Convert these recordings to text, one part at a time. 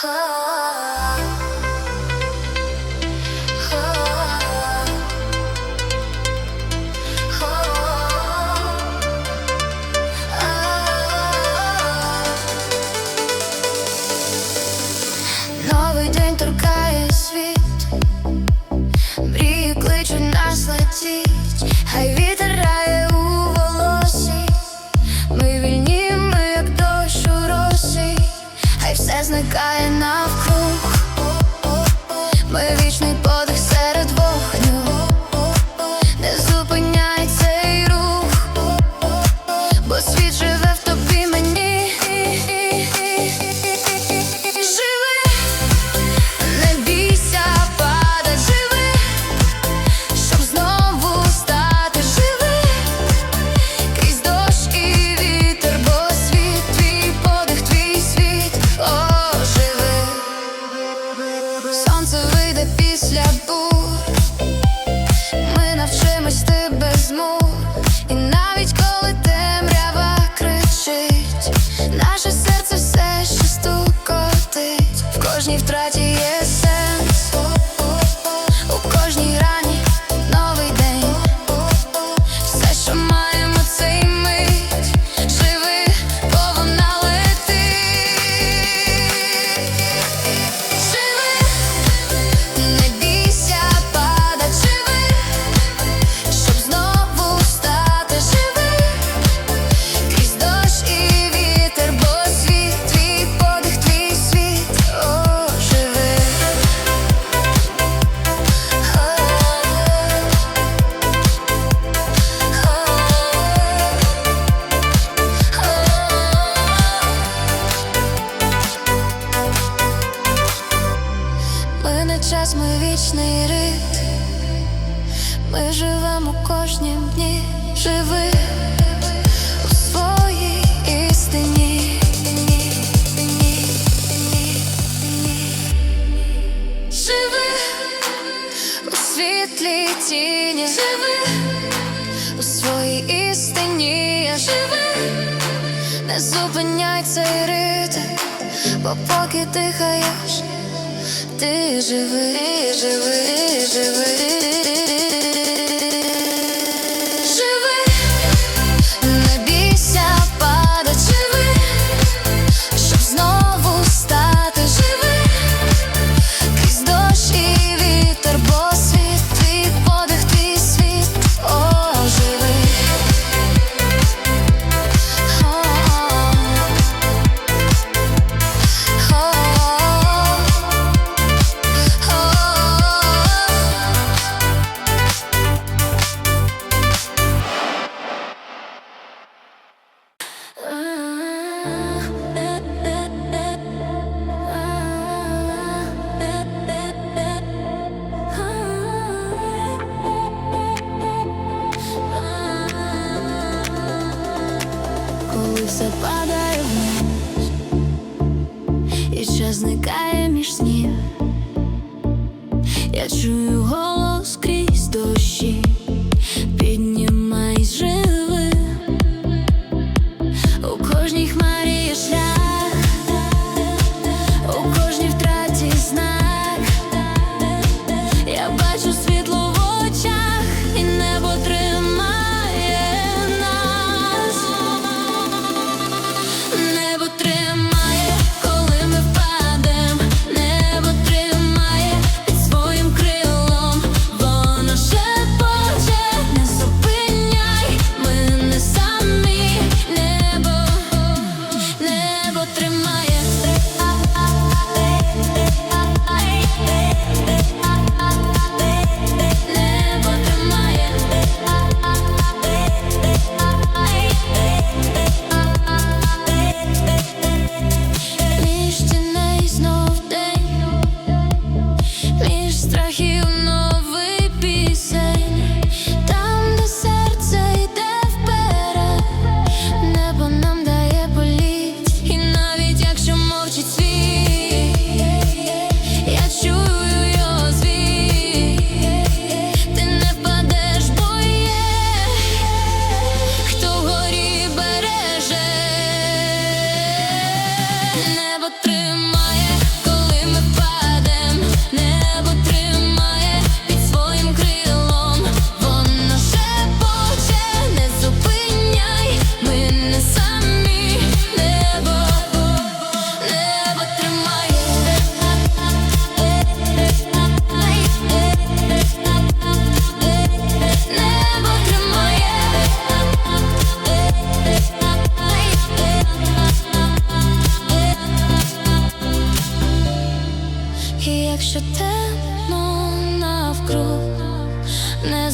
Oh.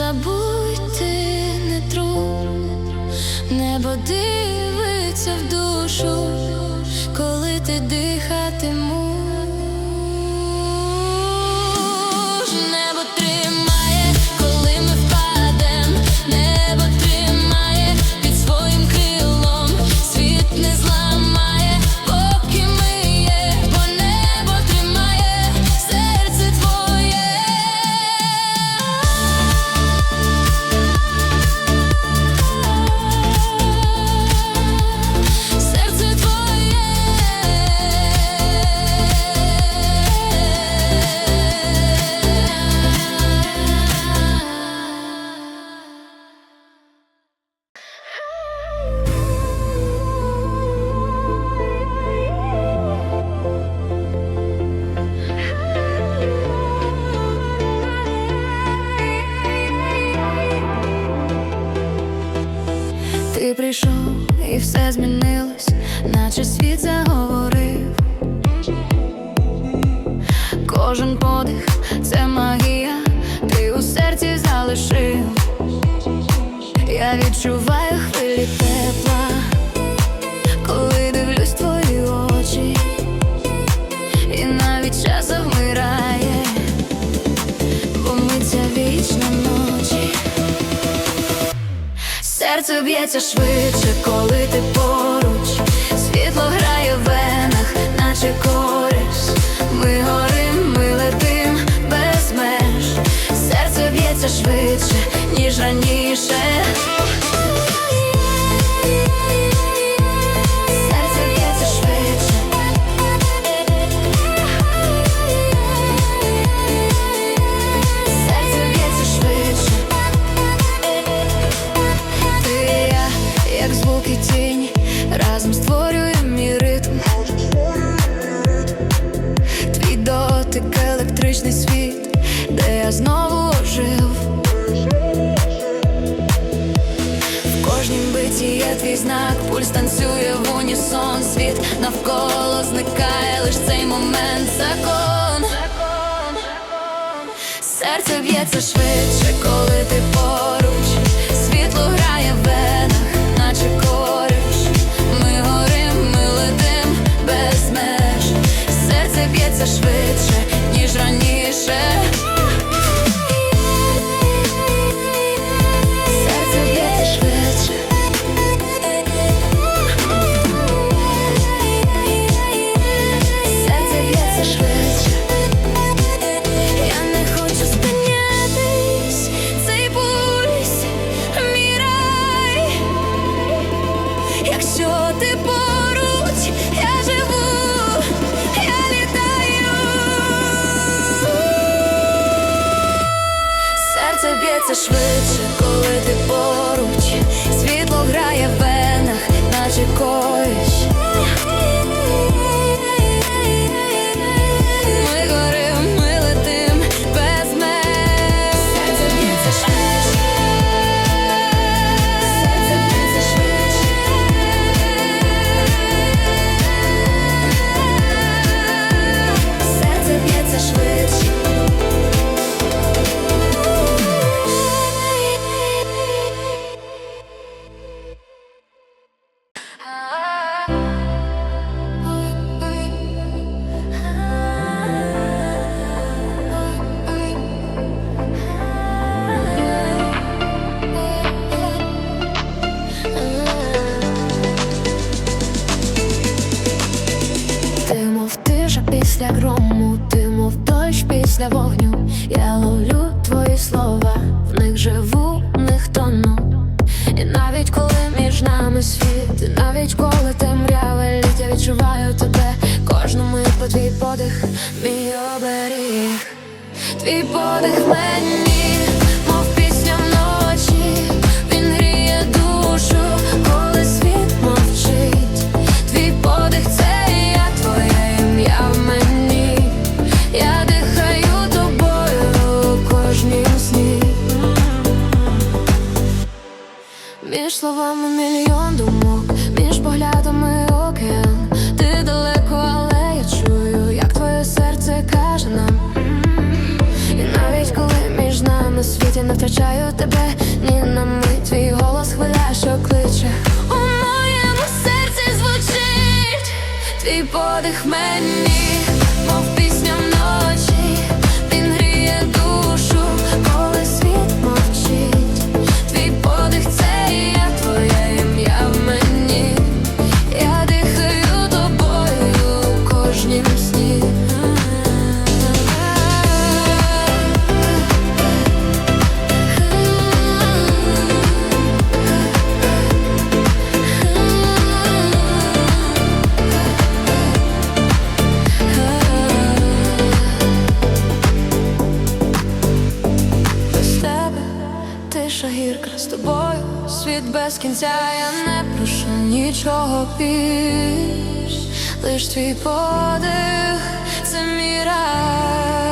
забудьте не трудно, небо дивиться в душу, коли ти дихатиму. змінилось, наче світ заговорив. Кожен подих це магія, ти у серці залишив. Я відчуваю хвилі тепла, коли дивлюсь твої очі, і навіть час завмирає, бо ми ця вічна ночі. Серце б'ється швидше. раніше. без кінця я не прошу нічого більш, лиш твій подих це мій рай.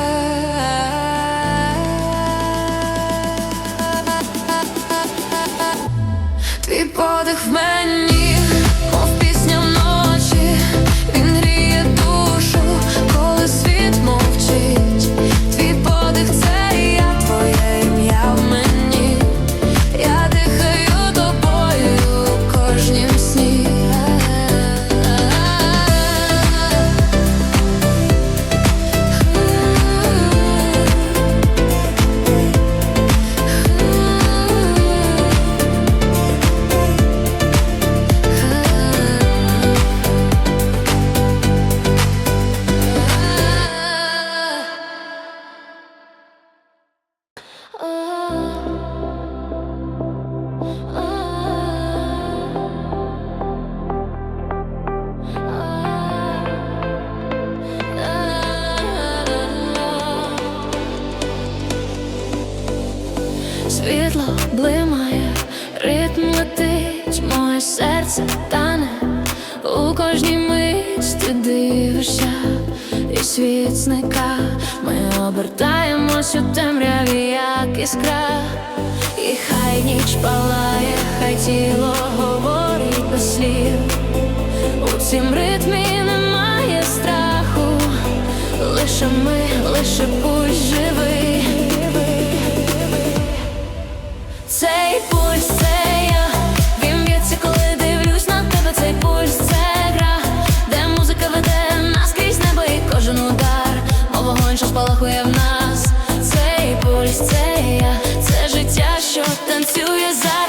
що спалахує в нас, цей болість, це я, це життя, що танцює зараз.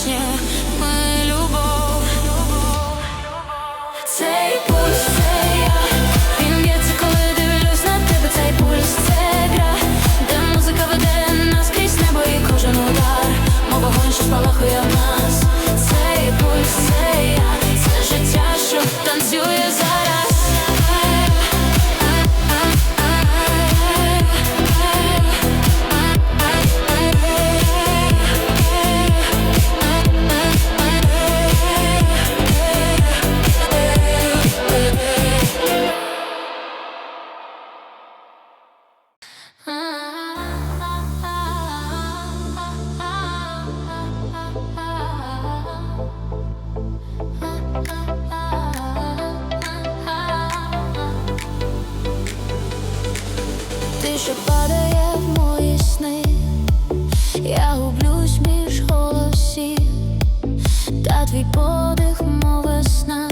вічні, Він б'ється, коли дивлюсь на тебе, цей пульс, це гра, музика веде нас небо і кожен удар, мов вогонь, що спалахує в нас. твій подих, мов весна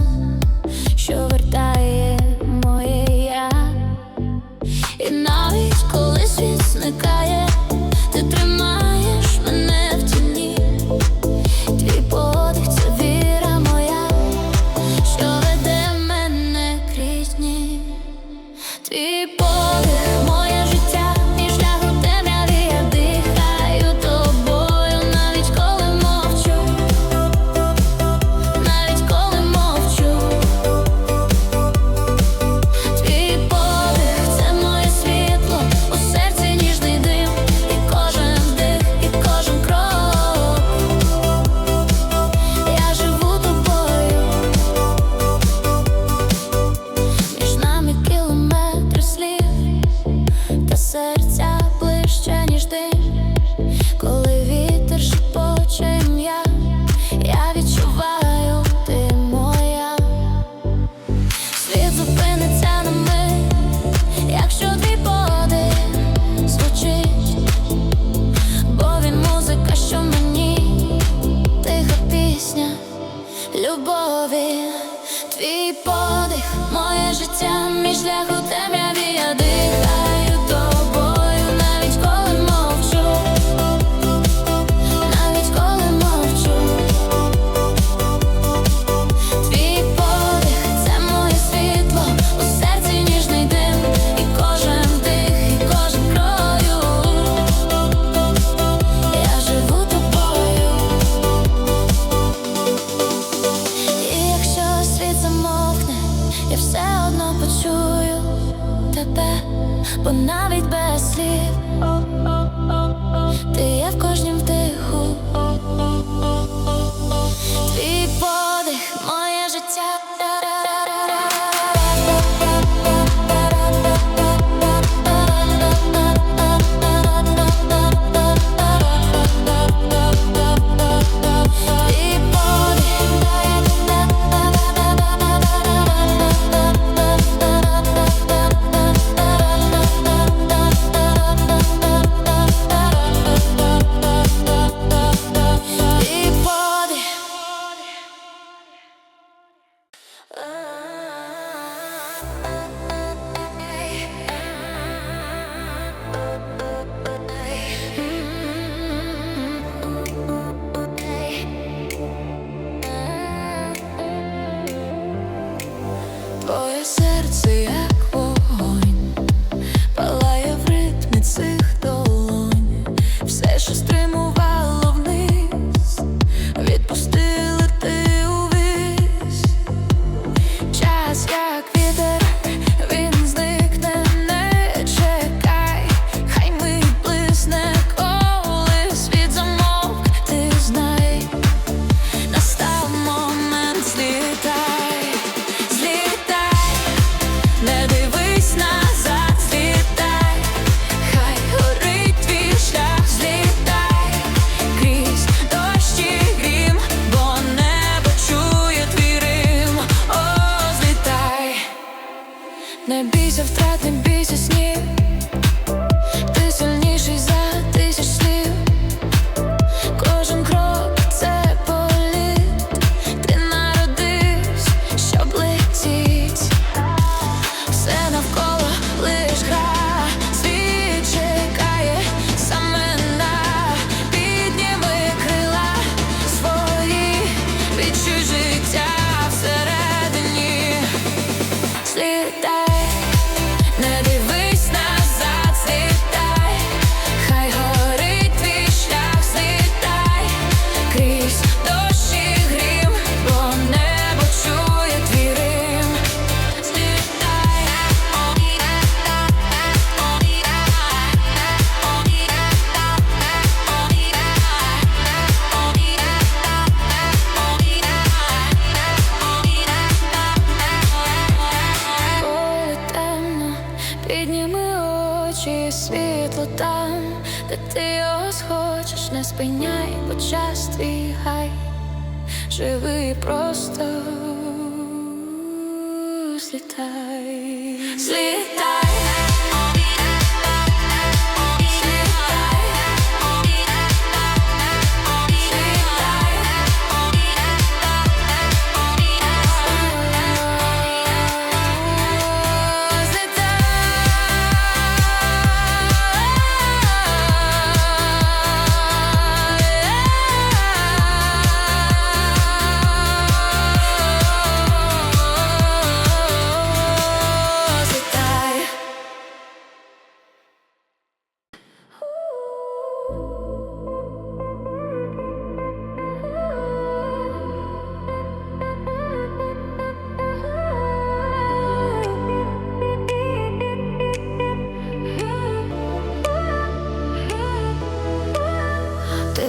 бо навіть без слів Ти є в кожнім тиху. could say там, де ти його схочеш, не спиняй, бо час твій хай живи просто злітай, злітай.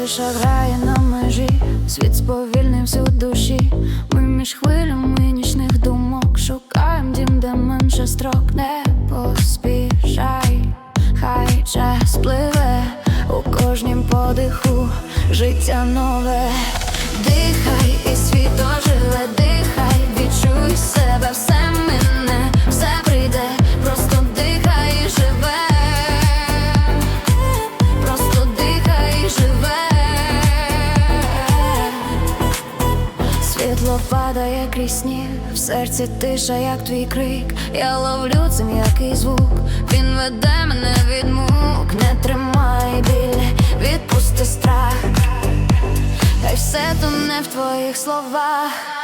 Тиша грає на межі, світ сповільнився у душі. Ми між хвилями нічних думок шукаємо дім, де менше строк, не поспішай, хай час пливе у кожнім подиху, життя нове. Дихай і світ оживе, серці тиша, як твій крик. Я ловлю це м'який звук, він веде мене від мук, не тримай біль, відпусти страх. Хай все тоне в твоїх словах.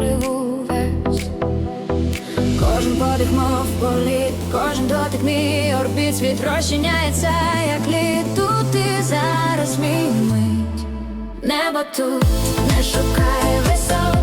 Живу весь. Кожен подих, мов політ, кожен дотик мій орбіт, світ розчиняється, як лід тут і зараз мій мить. Небо тут не шукає висот,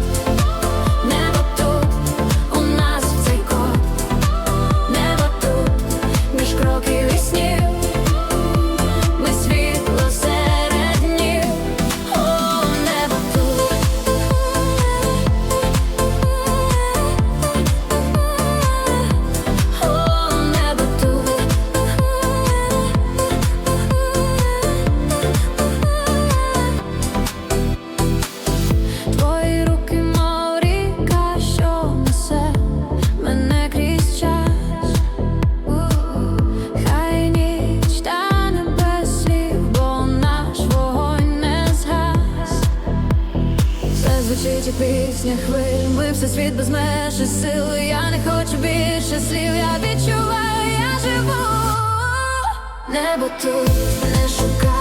Як пісня хвиль, ми все світ без меж і сили. Я не хочу більше слів, я відчуваю, я живу. Небо тут не шукай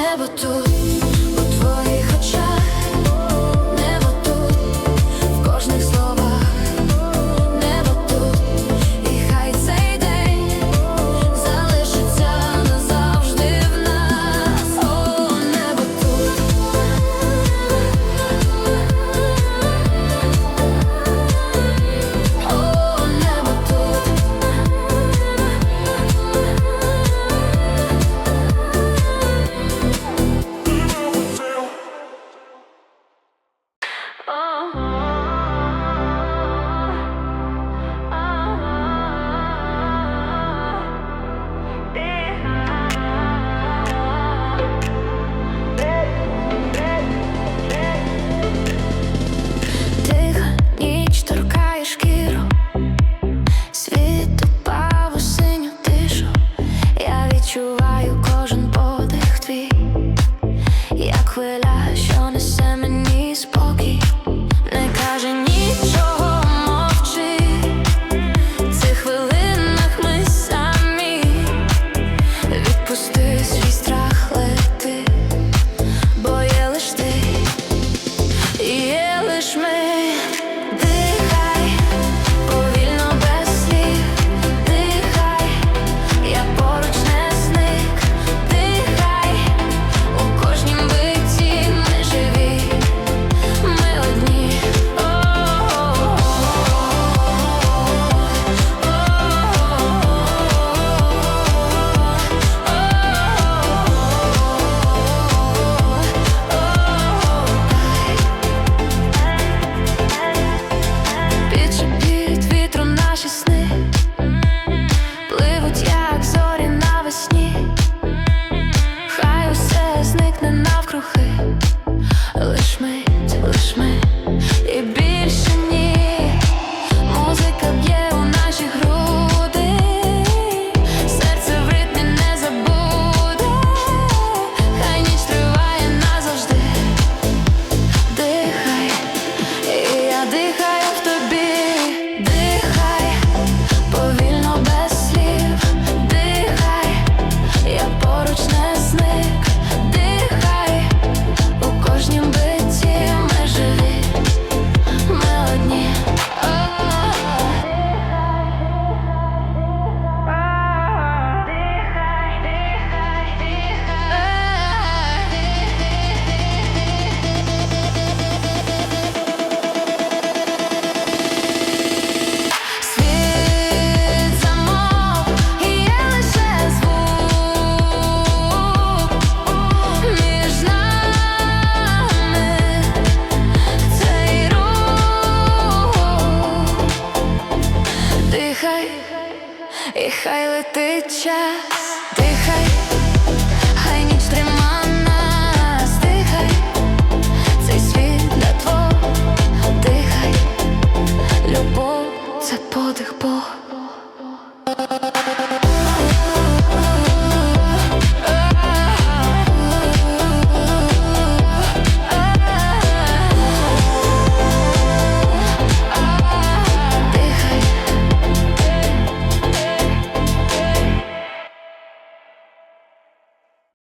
небо тут.